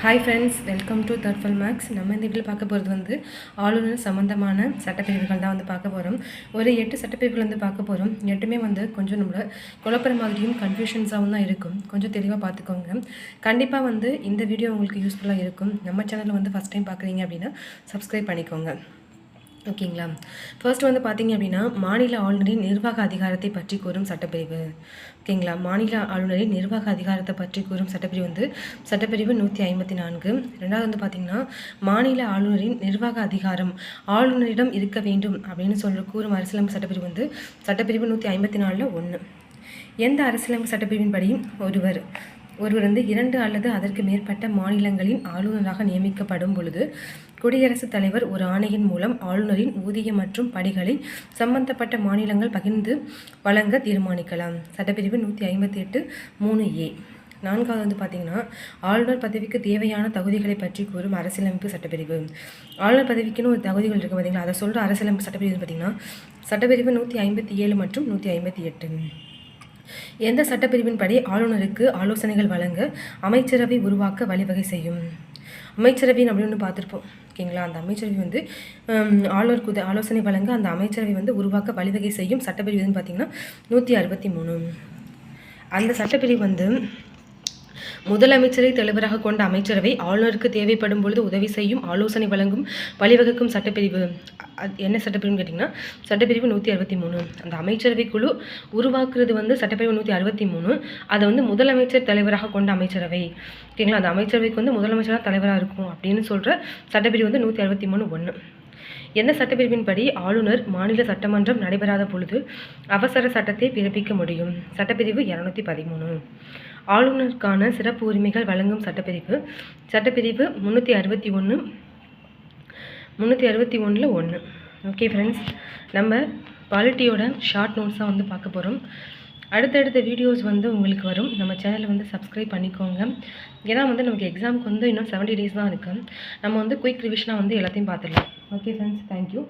Hi friends welcome to தர்ஃபல் மேக்ஸ் நம்ம இந்த வீட்டில் பார்க்க போகிறது வந்து ஆளுநர் சம்மந்தமான சட்டப்பிரிவுகள் தான் வந்து பார்க்க போகிறோம். ஒரு எட்டு சட்டப்பிரிவுகள் வந்து பார்க்க போகிறோம். எட்டுமே வந்து கொஞ்சம் நம்மளை குழப்பிற மாதிரியும் கன்ஃபியூஷன்ஸாகவும் தான் இருக்கும். கொஞ்சம் தெளிவாக பார்த்துக்கோங்க. கண்டிப்பாக வந்து இந்த வீடியோ உங்களுக்கு யூஸ்ஃபுல்லாக இருக்கும். நம்ம சேனலில் வந்து ஃபஸ்ட் டைம் பார்க்குறீங்க அப்படின்னா சப்ஸ்கிரைப் பண்ணிக்கோங்க. ஓகேங்களா? ஃபர்ஸ்ட் வந்து பார்த்தீங்க அப்படின்னா மாநில ஆளுநரின் நிர்வாக அதிகாரத்தை பற்றி கூறும் சட்டப்பிரிவு. ஓகேங்களா? மாநில ஆளுநரின் நிர்வாக அதிகாரத்தை பற்றி கூறும் சட்டப்பிரிவு வந்து சட்டப்பிரிவு நூற்றி ஐம்பத்தி நான்கு. ரெண்டாவது வந்து பார்த்திங்கன்னா மாநில ஆளுநரின் நிர்வாக அதிகாரம் ஆளுநரிடம் இருக்க வேண்டும் அப்படின்னு சொல்ல கூறும் அரசியலமைப்பு சட்டப்பிரிவு வந்து சட்டப்பிரிவு நூற்றி ஐம்பத்தி நாலில் ஒன்று எந்த அரசியலமைப்பு சட்டப்பிரிவின்படி ஒருவர் ஒருவர் வந்து இரண்டு அல்லது அதற்கு மேற்பட்ட மாநிலங்களின் ஆளுநராக நியமிக்கப்படும் பொழுது குடியரசுத் தலைவர் ஒரு ஆணையின் மூலம் ஆளுநரின் ஊதிய மற்றும் படிகளை சம்பந்தப்பட்ட மாநிலங்கள் பகிர்ந்து வழங்க தீர்மானிக்கலாம். சட்டப்பிரிவு நூற்றி ஐம்பத்தி எட்டு மூணு ஏ. நான்காவது வந்து பார்த்தீங்கன்னா ஆளுநர் பதவிக்கு தேவையான தகுதிகளை பற்றி கூறும் அரசியலமைப்பு சட்டப்பிரிவு. ஆளுநர் பதவிக்குன்னு ஒரு தகுதிகள் இருக்குது பார்த்தீங்களா அதை சொல்கிற அரசியலமைப்பு சட்டப்பிரிவு பார்த்தீங்கன்னா சட்டப்பிரிவு நூற்றி ஐம்பத்தி ஏழு மற்றும் நூற்றி ஐம்பத்தி எட்டு. எந்த சட்டப்பிரிவின்படி ஆளுநருக்கு ஆலோசனைகள் வழங்க அமைச்சரவை உருவாக்க வழிவகை செய்யும்? அமைச்சரவை அப்படின்னு பார்த்துருப்போம். ஓகேங்களா? அந்த அமைச்சரவை வந்து ஆளுநர் குத ஆலோசனை வழங்க அந்த அமைச்சரவை வந்து உருவாக்க வழிவகை செய்யும் சட்டப்பிரிவுன்னு பார்த்தீங்கன்னா நூற்றி அறுபத்தி மூணு. அந்த சட்டப்பிரிவு வந்து முதலமைச்சரை தலைவராக கொண்ட அமைச்சரவை ஆளுநருக்கு தேவைப்படும் பொழுது உதவி செய்யும் ஆலோசனை வழங்கும் வழிவகுக்கும் சட்டப்பிரிவு. என்ன சட்டப்பிரிவுன்னு கேட்டிங்கன்னா சட்டப்பிரிவு நூற்றி அறுபத்தி மூணு. அந்த அமைச்சரவை குழு உருவாக்குறது வந்து சட்டப்பிரிவு நூற்றி அறுபத்தி மூணு. அதை வந்து முதலமைச்சர் தலைவராக கொண்ட அமைச்சரவை. ஓகேங்களா? அந்த அமைச்சரவைக்கு வந்து முதலமைச்சராக தலைவராக இருக்கும் அப்படின்னு சொல்கிற சட்டப்பிரிவு வந்து நூற்றி அறுபத்தி மூணு ஒன்று எந்த சட்டப்பிரிவின்படி ஆளுநர் மாநில சட்டமன்றம் நடைபெறாத பொழுது அவசர சட்டத்தை பிறப்பிக்க முடியும். சட்டப்பிரிவு இரநூத்தி பதிமூணு ஆளுநருக்கான சிறப்பு உரிமைகள் வழங்கும் சட்டப்பிரிவு சட்டப்பிரிவு முந்நூற்றி அறுபத்தி ஒன்று முந்நூற்றி அறுபத்தி ஒன்றில் ஒன்று ஓகே ஃப்ரெண்ட்ஸ் நம்ம பாலிட்டியோட ஷார்ட் நோட்ஸாக வந்து பார்க்க போகிறோம் அடுத்தடுத்த வீடியோஸ் வந்து உங்களுக்கு வரும். நம்ம சேனலை வந்து சப்ஸ்கிரைப் பண்ணிக்கோங்க. ஏன்னா வந்து நமக்கு எக்ஸாமுக்கு வந்து இன்னும் செவன்ட்டி டேஸ் தான் இருக்குது நம்ம வந்து குயிக் ரிவிஷனாக வந்து எல்லாத்தையும் பார்த்துடலாம். Okay friends thank you